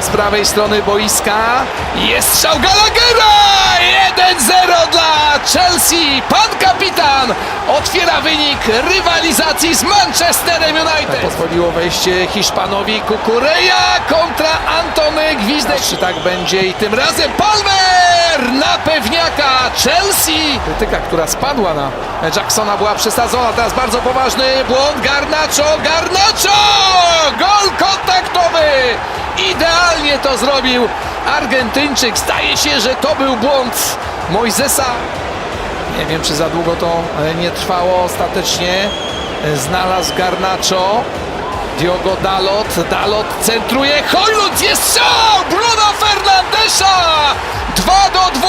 Z prawej strony boiska. Jest strzał Gallaghera! 1-0 dla Chelsea. Pan kapitan otwiera wynik rywalizacji z Manchesterem United. Pozwoliło wejście Hiszpanowi Kukureja kontra Antony Gwizdek. Czy tak będzie i tym razem Palmer na pewniaka Chelsea. Krytyka, która spadła na Jacksona była przesadzona. Teraz bardzo poważny błąd. Garnacho, Garnacho! Gol kontaktowy! Idealnie to zrobił Argentyńczyk. Zdaje się, że to był błąd Mojzesa. Nie wiem, czy za długo to e, nie trwało. Ostatecznie e, znalazł Garnacho. Diogo Dalot. Dalot centruje. Hojlund jest strzał! Bruno Fernandesza! 2 do 2.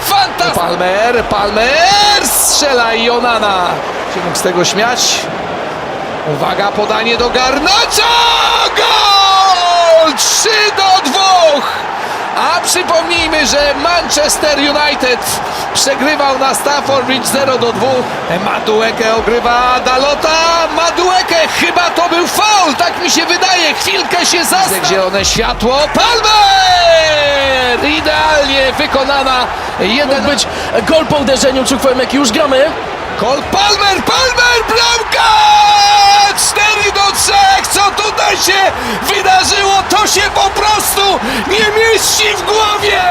Fantastycznie. Palmer, Palmer strzela i Onana. Się mógł z tego śmiać. Uwaga, podanie do Garnacza! Gol! 3 do 2! A przypomnijmy, że Manchester United przegrywał na Stafford Bridge 0 do 2. Madueke ogrywa Dalota. Madueke, chyba to był faul, tak mi się wydaje. Chwilkę się zastanawiał. Zielone światło. Palmer! Idealnie wykonana. Jeden Mógł być gol po uderzeniu, czy jak już gramy. Kol Palmer, Palmer, bramka! 4 do 3! Co tutaj się wydarzyło? To się po prostu nie mieści w głowie!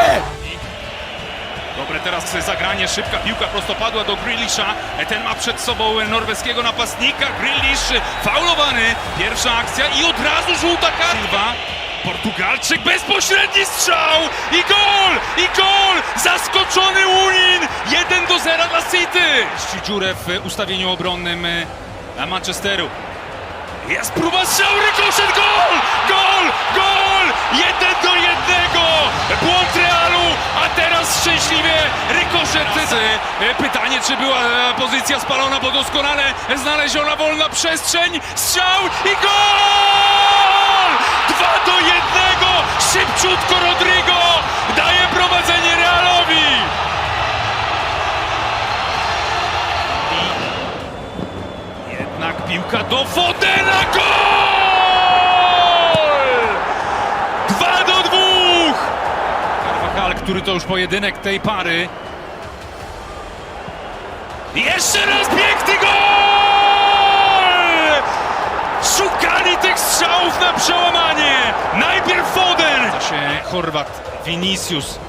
Dobre teraz zagranie, szybka piłka prostopadła do Grealisha. Ten ma przed sobą norweskiego napastnika. Grealish faulowany. Pierwsza akcja i od razu żółta karta. Portugalczyk, bezpośredni strzał i gol! I gol! Zaskoczony Unin! 1 do 0 dla City! Dziurę w ustawieniu obronnym e, Manchesteru. Jest próba strzału, rykoszet, gol! Gol! Gol! Jeden do jednego! Błąd Realu, a teraz szczęśliwie rykoszet. E, Pytanie, czy była e, pozycja spalona, bo doskonale znaleziona wolna przestrzeń. Strzał i gol! Dwa do jednego! Szybciutko Rodrigo daje prowadzenie Realowi! Jednak piłka do Fodena, gol! Dwa do dwóch! Carvajal, który to już pojedynek tej pary. Jeszcze raz piękny gol! Szukali tych strzałów na przełamanie. Najpierw Foden. Się Chorwat, Vinicius.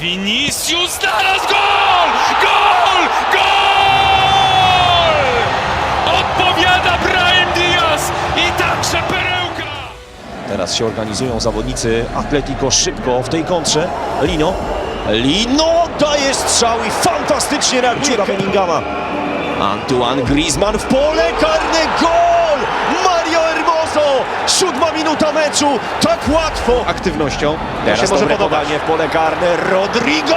Vinicius znalazł gol! Gol! Gol! Odpowiada Brahim Diaz i także perełka. Teraz się organizują zawodnicy Atletico szybko w tej kontrze. Lino. Lino daje strzał i fantastycznie reaguje Bellingama. Antoine Griezmann w pole karne. Gol! Siódma minuta meczu. Tak łatwo. Aktywnością. Teraz się może podobać. w pole karne. Rodrigo!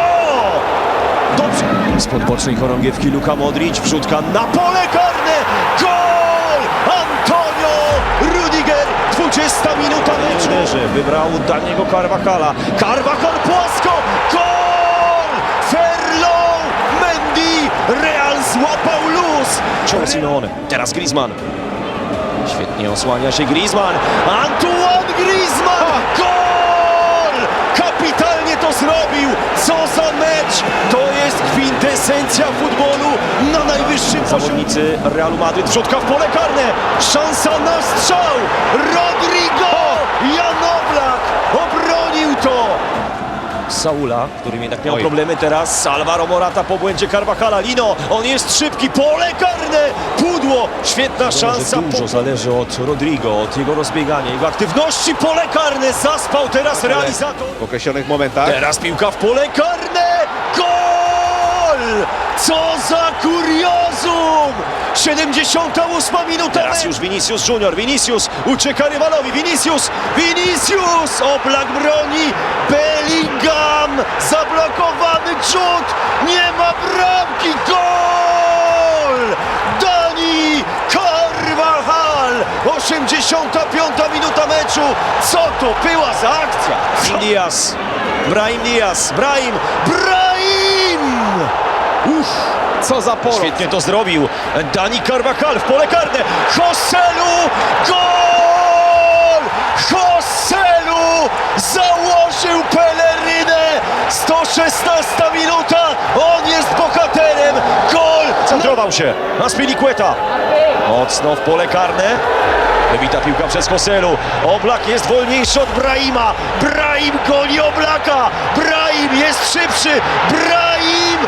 Dobrze. Spod bocznej chorągiewki Luka Modric. Wrzutka na pole karne. Gol! Antonio Rudiger. 20 minuta meczu. Wybrał Daniego Carvajala. Carvajal płasko. Gol! Ferlon Mendy. Real złapał luz. Simeone. Teraz Griezmann. Świetnie osłania się Griezmann. Antoine Griezmann! Gol! Kapitalnie to zrobił! Co za mecz! To jest kwintesencja futbolu na najwyższym Zawodnicy Realu Madryt. Wrzutka w pole karne. Szansa na strzał. Rodrigo! Jan Oblak obronił to. Saula, którym jednak miał Oj. problemy teraz. Alvaro Morata po błędzie Carvajala. Lino, on jest szybki. Pole karne! Pudło! Świetna szansa. Dużo zależy od Rodrigo, od jego rozbiegania, jego aktywności. Pole karne! Zaspał teraz realizator. W określonych momentach. Teraz piłka w pole karne! Co za kuriozum! 78 minuta. Teraz już Vinicius Junior. Vinicius ucieka rywalowi. Vinicius! Vinicius! Oblak broni. Bellingham! Zablokowany rzut! Nie ma bramki! Gol! Dani Carvajal! 85 minuta meczu. Co to była za akcja? Diaz. Brahim Diaz. Brahim. Brahim! Uff. Co za poro. Świetnie to zrobił. Dani Carvajal w pole karne. Joselu! Gol! Joselu założył pelerynę! 116 minuta, on jest bohaterem! Gol! Centrował się na Spiliqueta. Mocno w pole karne. Wybita piłka przez Joselu. Oblak jest wolniejszy od Brahima. Brahim goni Oblaka. Brahim jest szybszy. Brahim!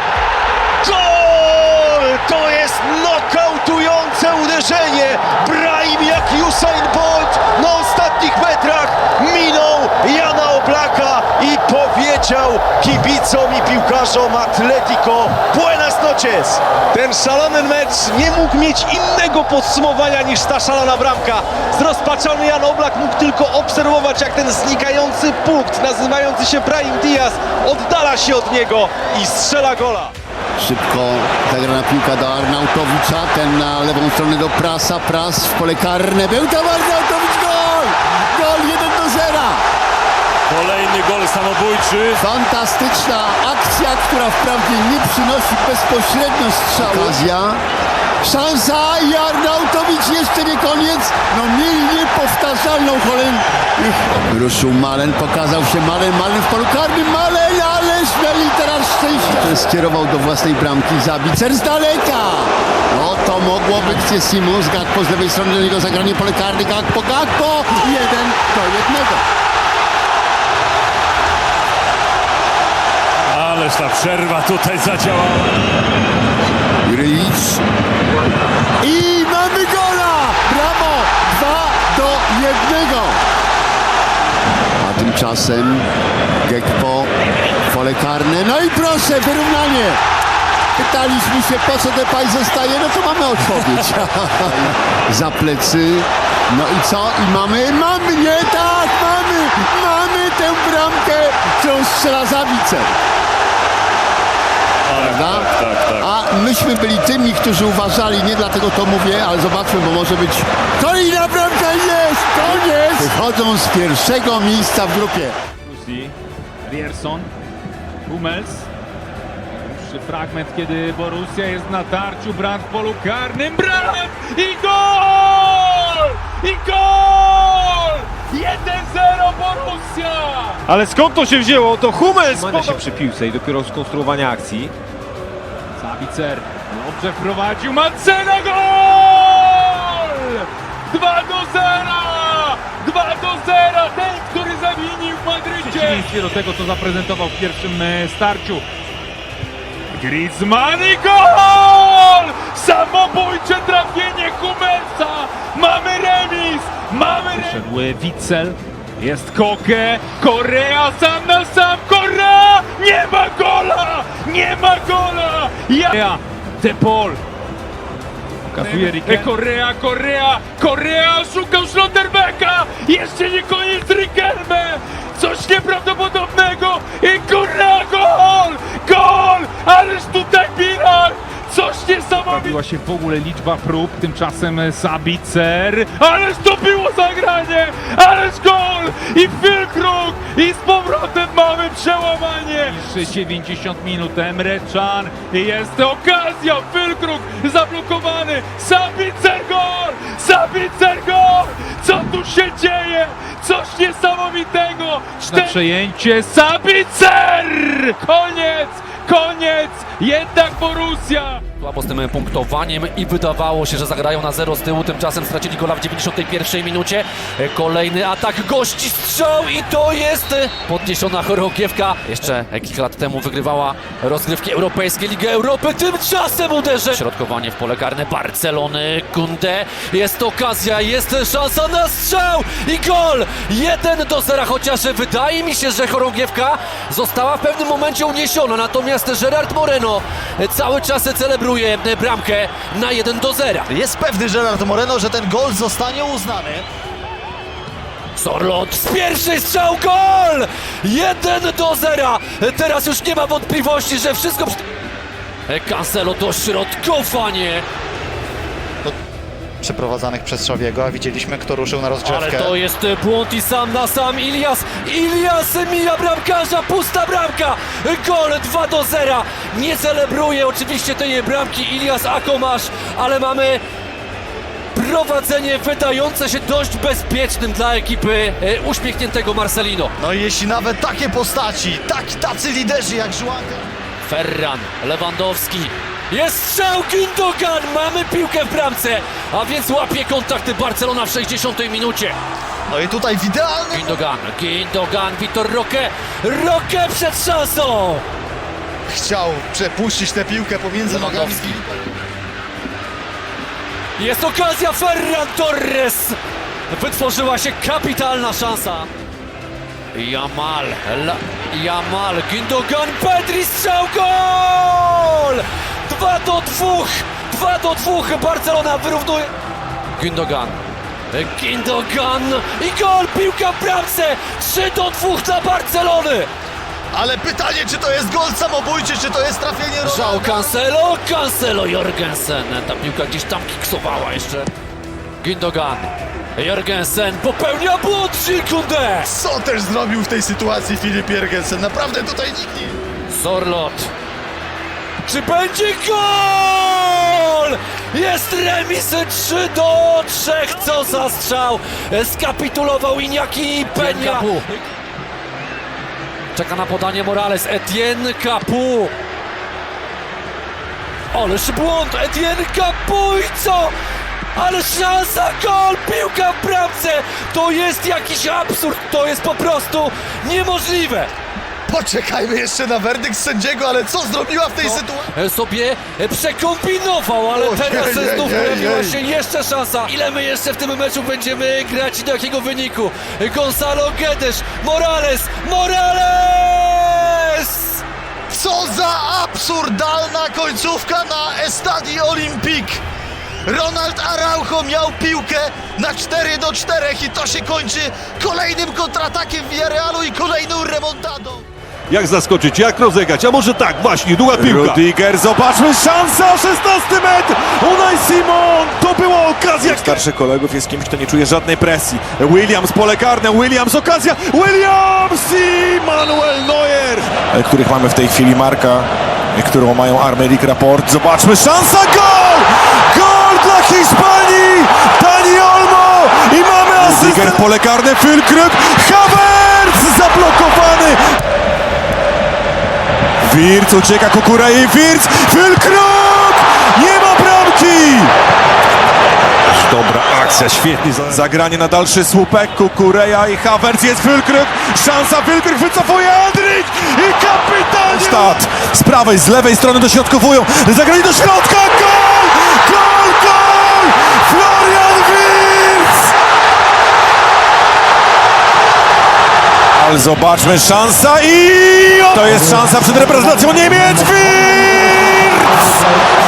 Gol! To jest nokautujące uderzenie. Brahim jak Usain Bolt na ostatnich metrach minął Jana Oblaka i powiedział kibicom i piłkarzom Atletico Buenas noches! Ten szalony mecz nie mógł mieć innego podsumowania niż ta szalona bramka. Zrozpaczony Jan Oblak mógł tylko obserwować, jak ten znikający punkt, nazywający się Brahim Diaz, oddala się od niego i strzela gola. Szybko zagrana piłka do Arnautowicza, ten na lewą stronę do Prasa, Pras w pole karne, był tam Arnautowicz, gol! Gol 1 do 0! Kolejny gol samobójczy. Fantastyczna akcja, która wprawdzie nie przynosi bezpośrednio strzału. Okazja, szansa i Arnautowicz jeszcze nie koniec, no mieli niepowtarzalną kolejną. Ruszył Malen, pokazał się Malen, Malen w polu karnym, Malen, teraz szczęście. Skierował do własnej bramki, Zabicer z daleka. No to mogło być Simus, Gakpo z lewej strony do niego zagranie pole karne, Gakpo, Gakpo, jeden do jednego. Ależ ta przerwa tutaj zadziałała. Grylicz. I mamy gola! Brawo! 2 do 1. A tymczasem Gekpo, pole karne. No i proszę, wyrównanie. Pytaliśmy się, po co Depay zostaje, no to mamy odpowiedź. Za plecy. No i co? I mamy, mamy, nie tak, mamy, mamy tę bramkę, którą strzela Zabicer. Prawda? Tak, tak. A myśmy byli tymi, którzy uważali, nie dlatego to mówię, ale zobaczmy, bo może być kolejna bramka jest, koniec! Wychodzą z pierwszego miejsca w grupie. Rierson, Hummels. Dłuższy fragment, kiedy Borussia jest na tarciu, brat w polu karnym, brat i gol! I gol! 1-0 Borussia! Ale skąd to się wzięło? To Hummels Trzymania się przy piłce i dopiero skonstruowania akcji. Sabicer dobrze wprowadził, Macena gol! 2 do 0! 2 do 0! Ten, który zawinił przeciwieństwie do tego, co zaprezentował w pierwszym e, starciu. Griezmann i gol! Samobójcze trafienie Hummelsa! Mamy remis! Mamy remis! Szedł Witzel, jest Koke, Korea sam na sam, Korea! Nie ma gola! Nie ma gola! Ja! De Paul! Pokazuje Rikę. Korea, Korea, Korea szukał Schlotterbecka! Jeszcze nie koniec Riquelme! Coś nieprawdopodobnego i Korea gol! Gol! Ależ tutaj Bilal! Coś niesamowitego! Pojawiła się w ogóle liczba prób, tymczasem Sabicer. Ależ to było zagranie! Ależ gol! I Filkruk! I z powrotem mamy przełamanie! Jeszcze 90 minut, Emre Can. I Jest okazja! Filkruk zablokowany! Sabicer gol! Sabicer gol! Co tu się dzieje? Coś niesamowitego! Na przejęcie Sabicer! Koniec! Koniec! Jednak Borussia! Słabo z tym punktowaniem i wydawało się, że zagrają na zero z tyłu. Tymczasem stracili gola w 91 minucie. Kolejny atak gości strzał i to jest podniesiona chorągiewka. Jeszcze kilka lat temu wygrywała rozgrywki europejskie Ligi Europy. Tymczasem uderzenie. Środkowanie w pole karne Barcelony. Kunde. Jest okazja, jest szansa na strzał i gol! 1 do 0, chociaż wydaje mi się, że chorągiewka została w pewnym momencie uniesiona. Natomiast Gerard Moreno cały czas celebruje bramkę na 1 do 0. Jest pewny Gerard Moreno, że ten gol zostanie uznany. Sorlot z pierwszej strzał gol! 1 do 0. Teraz już nie ma wątpliwości, że wszystko... Cancelo do środkowanie. Przeprowadzanych przez Szawiego, a widzieliśmy kto ruszył na Ale rozgrzewkę. to jest błąd i sam na sam Ilias. Ilias mija bramkarza, pusta bramka. Gol 2 do 0. Nie celebruje oczywiście tej bramki Ilias Akomasz, ale mamy prowadzenie wydające się dość bezpiecznym dla ekipy e, uśmiechniętego Marcelino. No i jeśli nawet takie postaci, tak, tacy liderzy jak Żuanka, Ferran, Lewandowski. Jest strzał Gündogan, mamy piłkę w bramce, a więc łapie kontakty Barcelona w 60 minucie. no i tutaj w idealnym Gündogan, Gündogan, Vitor Roque, Roque przed szansą. chciał przepuścić tę piłkę pomiędzy nogami. Jest okazja, Ferran Torres! Wytworzyła się kapitalna szansa. Jamal, La, Jamal, Gündogan, Pedri, strzał, gol! 2 do 2, 2 do 2, Barcelona wyrównuje. Gündogan, Gündogan i gol, piłka w bramce, 3 do 2 dla Barcelony. Ale pytanie, czy to jest gol samobójczy, czy to jest trafienie Żał Ronaldo? Cancelo, Cancelo Jorgensen. Ta piłka gdzieś tam kiksowała jeszcze. Gündogan. Jorgensen popełnia błąd Kunde. Co też zrobił w tej sytuacji Filip Jergensen? Naprawdę tutaj nikt nie... Zorlot. Czy będzie gol? Jest remis 3 do 3. Co za strzał. Skapitulował Iniaki Peña. Czeka na podanie Morales. Etienne Capu. Ależ błąd. Etienne Capu i co? Ale szansa, gol, piłka w bramce! To jest jakiś absurd, to jest po prostu niemożliwe! Poczekajmy jeszcze na werdykt sędziego, ale co zrobiła w tej sytuacji? e, sobie e, przekombinował, ale Ojej, teraz jej, znów jej, pojawiła się jeszcze szansa. Ile my jeszcze w tym meczu będziemy grać i do jakiego wyniku? Gonzalo Guedes, Morales, Morales! Co za absurdalna końcówka na Estadi Olympic! Ronald Araujo miał piłkę na 4 do 4 i to się kończy kolejnym kontratakiem Villarrealu i kolejną remontadą. Jak zaskoczyć, jak rozegrać, a może tak, właśnie, długa piłka. Rudiger, zobaczmy, szansa, 16 metr! Unai Simon, to była okazja! Starszy kolegów jest kimś, kto nie czuje żadnej presji. Williams, pole karne, Williams, okazja, Williams i Manuel Neuer! e, których mamy w tej chwili marka, e, którą mają Armerik Raport. Zobaczmy, szansa, gol! Gol dla Hiszpanii! Dani Olmo! I mamy asystę! Rudiger, pole karne, Fülkrug, Havertz zablokowany! Wirtz ucieka Kukurei, Wirtz, Fülkrug! Nie ma bramki! Dobra akcja, świetnie. za- Zagranie na dalszy słupek, Kukureja i Havertz, jest Fülkrug, szansa, Fülkrug wycofuje Andrik i kapitalnie! Stad z prawej, z lewej strony dośrodkowują. Zagranie do środka, gol! Gol, gol! Florian Wirtz! Ale zobaczmy, szansa i... To jest szansa przed reprezentacją Niemiec. Wirtz!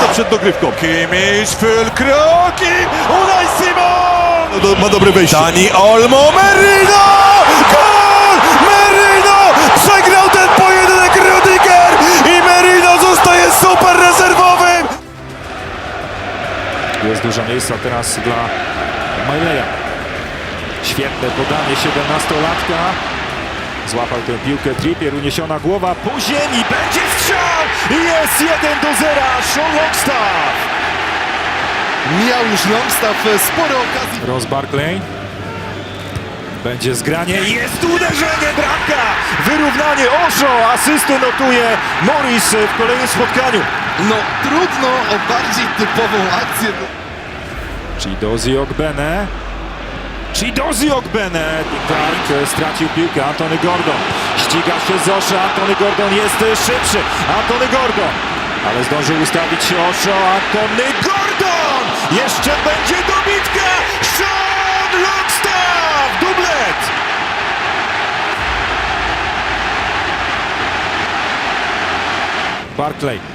To przed dogrywką. Kimmich, Fülkrug i Unai Simon! No, do- ma dobre wejście. Dani Olmo, Merino! Gol! Merino! Przegrał ten pojedynek Rudiger i Merino zostaje super rezerwowym! Jest dużo miejsca teraz dla Majleja. Świetne podanie 17-latka. Złapał tę piłkę Trippier, uniesiona głowa po ziemi. Będzie strzał! I jest 1 do 0. Sean Longstaff. Miał już Longstaff sporo okazji. Ross Barkley. Będzie zgranie. Jest uderzenie, bramka! Wyrównanie. Oszo, asystę notuje Morris w kolejnym spotkaniu. No trudno o bardziej typową akcję. Chidozi Ogbene. Chidozi Ogbene. Clark e, stracił piłkę. Antony Gordon. Ściga się z Osho. Antony Gordon jest e, szybszy. Antony Gordon. Ale zdążył ustawić się Osho. Antony Gordon! Jeszcze będzie dobitka! Sean Longstaff! Dublet! Barclay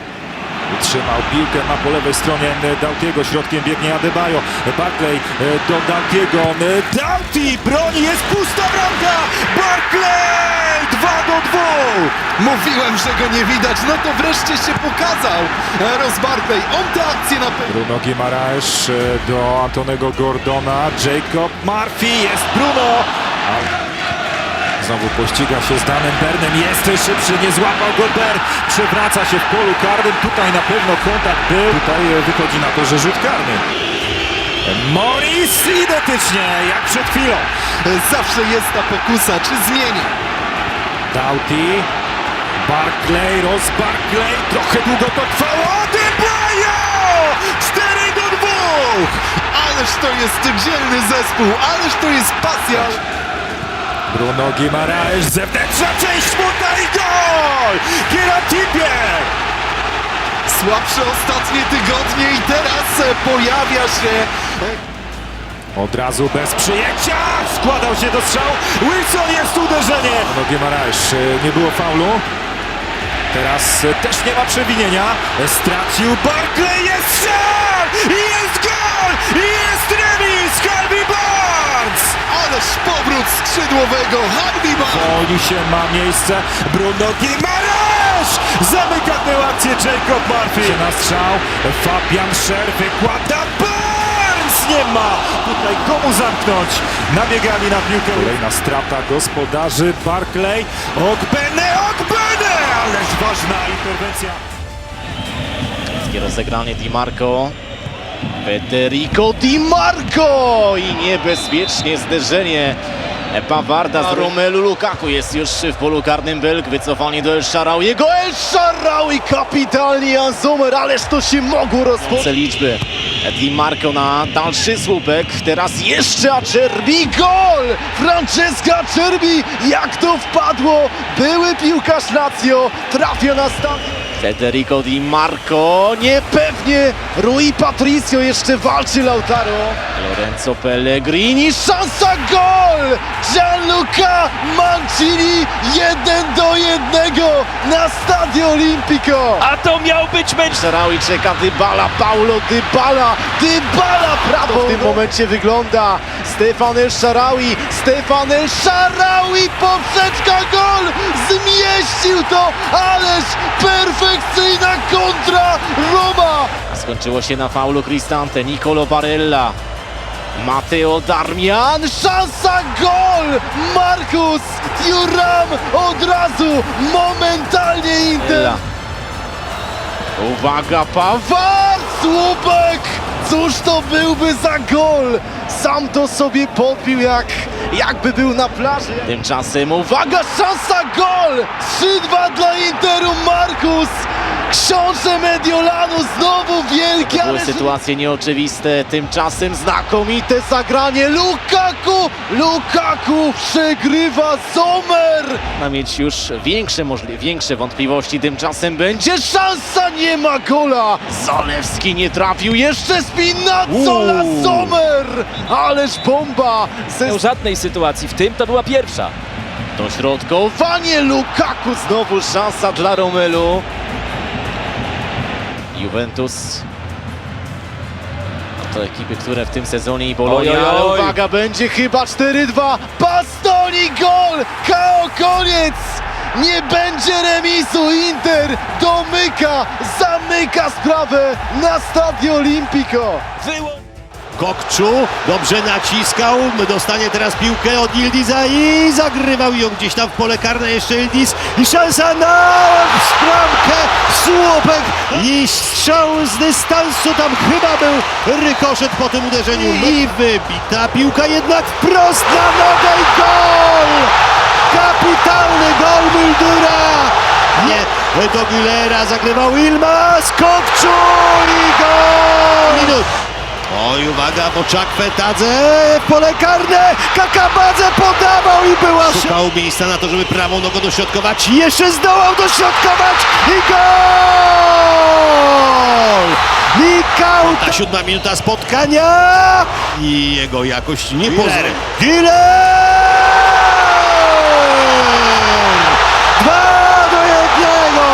Utrzymał piłkę ma po lewej stronie e, Dautiego, środkiem biegnie Adebayo. Barclay e, do Dautiego. E, Dauti broni, jest pusta bramka! Barclay! 2 do 2! Mówiłem, że go nie widać, no to wreszcie się pokazał Ross Barkley. On tę akcję na pewno... Bruno Guimaraes do Antonego Gordona. Jacob Murphy, jest Bruno! Znowu pościga się z Danem Bernem, jest szybszy, nie złapał go Ber, przewraca się w polu karnym, tutaj na pewno kontakt był, tutaj e, wychodzi na to, że rzut karny. Morris identycznie jak przed chwilą. Zawsze jest ta pokusa, czy zmieni? Doughty, Barclay, Ross Barclay, trochę długo to trwało, Adebayo! 4 do 2! Ależ to jest dzielny zespół, ależ to jest pasja. Bruno Guimaraes, zewnętrzna część buta i gol! Kieran Trippier! Słabsze ostatnie tygodnie i teraz pojawia się Od razu bez przyjęcia! Składał się do strzału. Wilson jest uderzenie! No Guimaraes, e, nie było faulu. Teraz e, też nie ma przewinienia. Stracił Barclay, jest strzał! I jest gol! I jest remis! Harvey Barnes! ależ powrót skrzydłowego Harvey Barnes. Woli się ma miejsce Bruno Guimaraes! Zamyka tę akcję Jacob Murphy. Na strzał Fabian Scher wykłada Barnes! Nie ma tutaj komu zamknąć. Nabiegali na piłkę. Kolejna strata gospodarzy Barclay. Ogbene, Ogbene! Ależ ważna interwencja. Rozegranie Di Marco. Federico Di Marco i niebezpiecznie zderzenie. Pawarda z Romelu Lukaku jest już w polu karnym. Belg, wycofanie do El Shaarawiego, El Shaarawi kapitalnie Jan ależ to się mogło rozpocząć. liczby. Di Marco na dalszy słupek, teraz jeszcze Acerbi, gol! Francesca Acerbi, jak to wpadło, były piłkarz Lazio, trafia na stadion. Federico Di Marco, niepewnie, Rui Patricio jeszcze walczy Lautaro. Lorenzo Pellegrini, szansa, gol! Gianluca Mancini, jeden do jednego na Stadio Olimpico. A to miał być mecz. Szaraui czeka Dybala, Paulo Dybala, Dybala prawo. W tym momencie wygląda Stefan El Sharawi, Stefan El Sharawi, poprzeczka, gol! Zmieścił to, ależ perfekcyjna kontra Roma! Skończyło się na faulu Cristante, Nicolo Barella. Matteo Darmian, szansa, gol! Marcus Thuram od razu, momentalnie Inter. Uwaga, Pawar, słupek! Cóż to byłby za gol? Sam to sobie podbił jak, jakby był na plaży. Tymczasem uwaga, szansa, gol! 3-2 dla Interu, Marcus! Książę Mediolanu znowu wielkie, ale... sytuacje nieoczywiste, tymczasem znakomite zagranie Lukaku! Lukaku przegrywa Sommer! Ma mieć już większe, możli- większe wątpliwości, tymczasem będzie szansa, nie ma gola! Zalewski nie trafił, jeszcze Spinazzola, Sommer! Ależ bomba! Ze żadnej sytuacji, w tym to była pierwsza. Dośrodkowanie Lukaku, znowu szansa dla Romelu. Juventus. No To ekipy, które w tym sezonie i Bologna, Oj, oj, ale oj. uwaga, będzie chyba 4-2. Bastoni gol! KO koniec! Nie będzie remisu, Inter domyka, zamyka sprawę na Stadio Olimpico. Kokczu dobrze naciskał, dostanie teraz piłkę od Ildiza i zagrywał ją gdzieś tam w pole karne jeszcze Ildis i szansa na bramkę, słupek i strzał z dystansu, tam chyba był rykoszet po tym uderzeniu i wybita piłka jednak wprost na nogę i gol! Kapitalny gol Muldura! Nie, do Gülera zagrywał Ilmaz, Kokczu i gol! Minut. Oj, uwaga, bo Czakwe Tadze, pole karne, Kakabadze podawał i była Szukał miejsca na to, żeby prawą nogą dośrodkować, jeszcze zdołał dośrodkować i gol! Mikał! Ta siódma minuta spotkania i jego jakość nie pozwala. Dwa do jednego!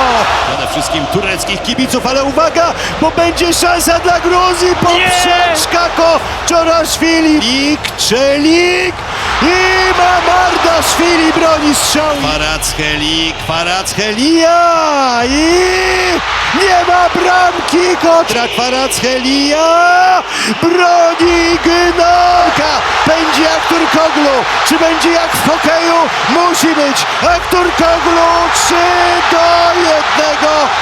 Przede wszystkim tureckich kibiców, ale uwaga, bo będzie szansa dla Gruzji. Poprzeczka Koczoraszwili. Lik, Czelik i Mamardaszwili broni strzału. Kwaraccheli, Kwaracchelia i nie ma bramki kontra Kwaracchelia. Broni Gnolka. Będzie jak Turkoglu. Czy będzie jak w hokeju? Musi być jak Turkoglu. 3 do 1.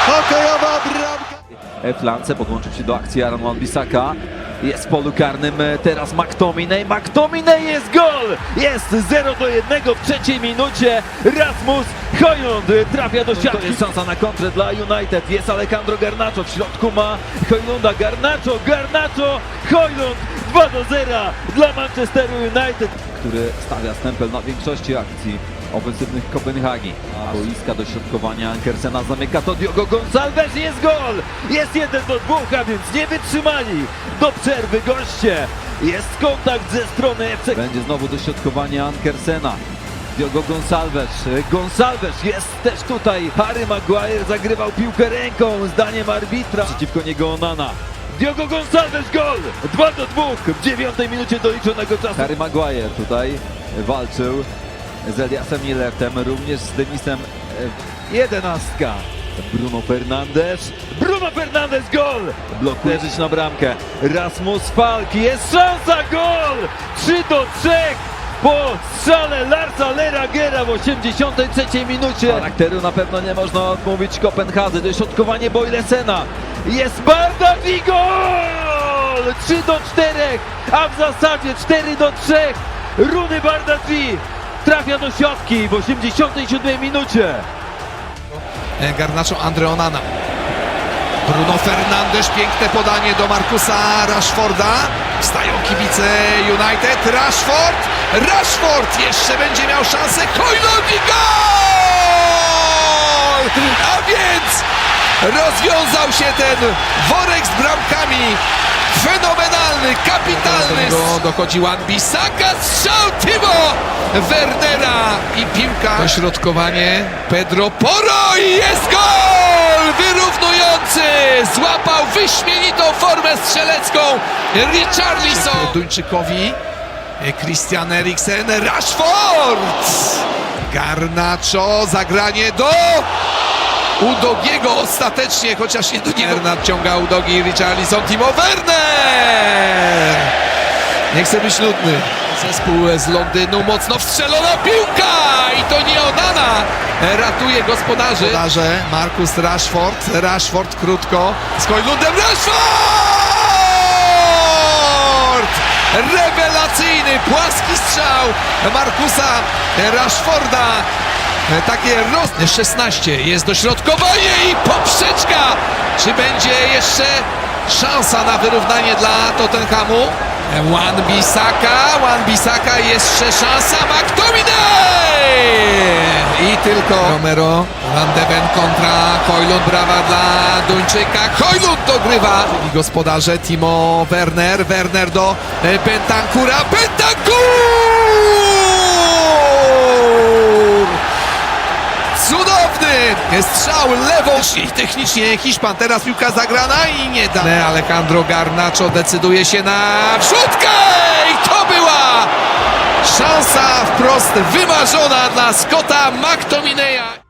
Hokejowa bramka. Flance podłączył się do akcji Aaron Wan-Bissaka. Jest w polu karnym e, teraz McTominay. McTominay jest gol! Jest 0 do 1 w trzeciej minucie. Rasmus Hojlund trafia do siatki. To jest szansa na kontrę dla United. Jest Alejandro Garnacho. W środku ma Hojlunda. Garnacho, Garnacho, Hojlund 2 do 0 dla Manchesteru United. Który stawia stempel na większości akcji ofensywnych Kopenhagi. A boiska do środkowania Ankersena zamyka to Diogo Gonçalves. Jest gol! Jest 1 do 2, a więc nie wytrzymali do przerwy goście. Jest kontakt ze strony FC. Będzie znowu do środkowania Ankersena. Diogo Gonçalves. Gonçalves jest też tutaj. Harry Maguire zagrywał piłkę ręką. Zdaniem arbitra. Przeciwko niego Onana. Diogo Gonçalves gol! 2 do 2 w dziewiątej minucie doliczonego czasu. Harry Maguire tutaj walczył z Eliasem Miletem, również z Denisem e, jedenastka. Bruno Fernandes. Bruno Fernandes gol! Blokuje żyć na bramkę. Rasmus Falk. Jest szansa gol! 3 do 3 po strzale Larsa Leragera w 83 minucie. Charakteru na pewno nie można odmówić Kopenhadze. Dośrodkowanie Boylesena. Jest Bardacz i gol! 3 do 4, a w zasadzie 4 do 3. Runy Bardaczi trafia do siatki w 87 minucie. Garnacho Andre Onana. Bruno Fernandes, piękne podanie do Markusa Rashforda. Wstają kibice United. Rashford, Rashford jeszcze będzie miał szansę. Hojlund i gol! A więc rozwiązał się ten worek z bramkami. Fenomenalny, kapitalny. Do, dochodzi Wan-Bissaka, strzał Timo Wernera i piłka. Dośrodkowanie Pedro Poro i jest gol! Wyrównujący! Złapał wyśmienitą formę strzelecką Richarlison. Duńczykowi Christian Eriksen, Rashford! Garnacho, zagranie do Udogiego ostatecznie, chociaż nie do niego. Nadciąga Udogi, Richarlison, Timo Werner! Nie chcę być nudny. Zespół z Londynu, mocno wstrzelona piłka! I to nie Onana ratuje gospodarzy. Gospodarze Markus Rashford, Rashford krótko z Hojlundem, Rashford! Rewelacyjny, płaski strzał Markusa Rashforda. E, Takie roz... 16 jest dośrodkowanie i poprzeczka. Czy będzie jeszcze szansa na wyrównanie dla Tottenhamu? E, Wan-Bissaka, Wan-Bissaka jeszcze szansa, McTominay! I tylko Romero, Van de Ven kontra Hojlund, brawa dla Duńczyka, Hojlund dogrywa! I gospodarze Timo Werner, Werner do e, Bentancura, Cudowny strzał lewą i technicznie Hiszpan. Teraz piłka zagrana i nie da. Alejandro Garnacho decyduje się na wrzutkę i to była szansa wprost wymarzona dla Scotta McTominaya.